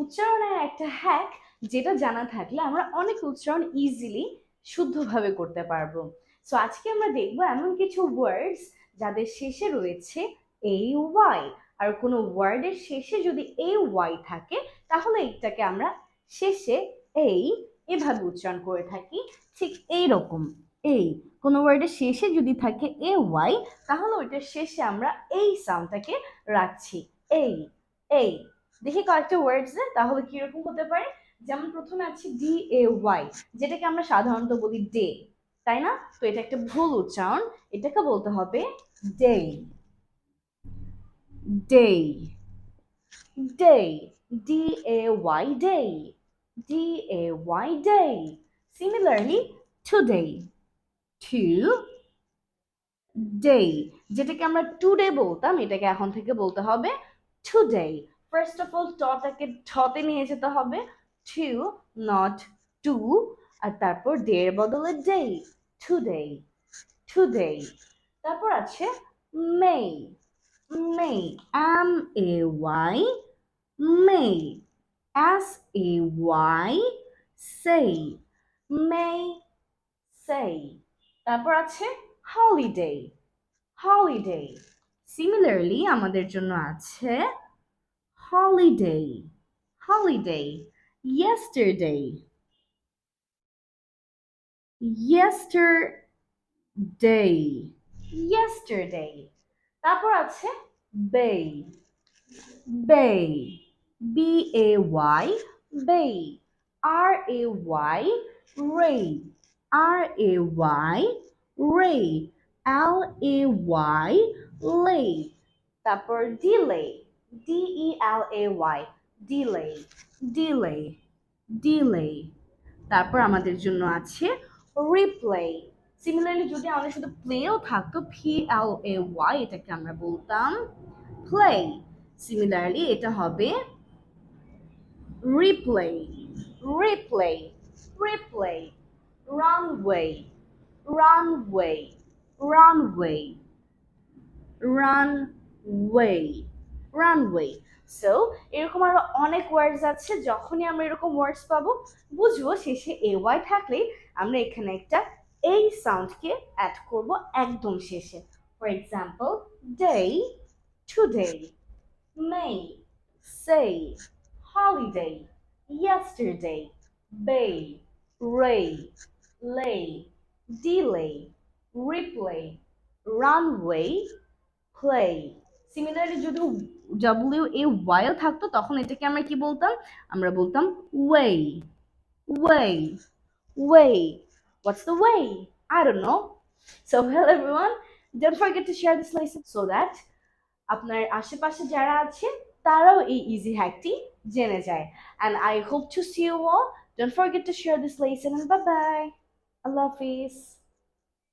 উচ্চারণের একটা হ্যাক যেটা জানা থাকলে আমরা অনেক উচ্চারণ ইজিলি শুদ্ধভাবে করতে পারব। সো আজকে আমরা দেখব এমন কিছু ওয়ার্ডস যাদের শেষে রয়েছে এই ওয়াই আর কোনো ওয়ার্ডের শেষে যদি এই ওয়াই থাকে, তাহলে এইটাকে আমরা শেষে এই এভাবে উচ্চারণ করে থাকি। ঠিক এই রকম এই কোনো ওয়ার্ডের শেষে যদি থাকে এ ওয়াই তাহলে ওইটার শেষে আমরা এই সাউন্ডটাকে রাখছি। এই এই দেখি কয়েকটা ওয়ার্ডস তাহলে কীরকম হতে পারে? যেমন প্রথমে আছে ডি এ ওয়াই যেটাকে আমরা সাধারণত বলি ডে তাই না? তো এটা একটা ভুল উচ্চারণ, এটাকে বলতে হবে day day day D A Y day D A Y day similarly today to day যেটাকে আমরা টুডে বলতাম, এটাকে এখন থেকে বলতে হবে টুডে ফার্স্ট অফ অল টটাকে ঠতে নিয়ে যেতে হবে। টু নট টু আর তারপর ডে এর বদলে ডে টুডে টুডে তারপর আছে may may M A Y may S A Y সেই মে সেই তারপর আছে হলিডে হলিডে সিমিলারলি আমাদের জন্য আছে holiday holiday yesterday yesterday yesterday তারপর আছে bay bay b a y bay r a y ray r a y ray l a y lay তারপর delay D E L A Y delay delay delay তারপর আমাদের জন্য আছে replay similarly যদি আমাদের শুধু প্লেও থাকতো পি এল এ ওয়াই এটাকে আমরা বলতাম প্লে সিমিলারলি এটা হবে replay replay replay runway runway runway runway runway so এরকম আরও অনেক ওয়ার্ডস আছে, যখনই আমরা এরকম ওয়ার্ডস পাবো, বুঝব শেষে এ ওয়াই থাকলে আমরা এখানে একটা এই সাউন্ডকে অ্যাড করব একদম শেষে। For example day today may say holiday yesterday, bay, ray, lay, delay, replay, runway, play similarly যদি ডাব্লিউ এ ওয়াইল থাকতো, তখন এটাকে আমরা কি বলতাম? আমরা বলতাম way way way what's the way I don't know so hello everyone don't forget to share this lesson so that আপনার আশেপাশে যারা আছে, তারাও এই ইজি হ্যাকটি জেনে যায়। And I hope to see you all don't forget to share this lesson bye bye Allah Hafiz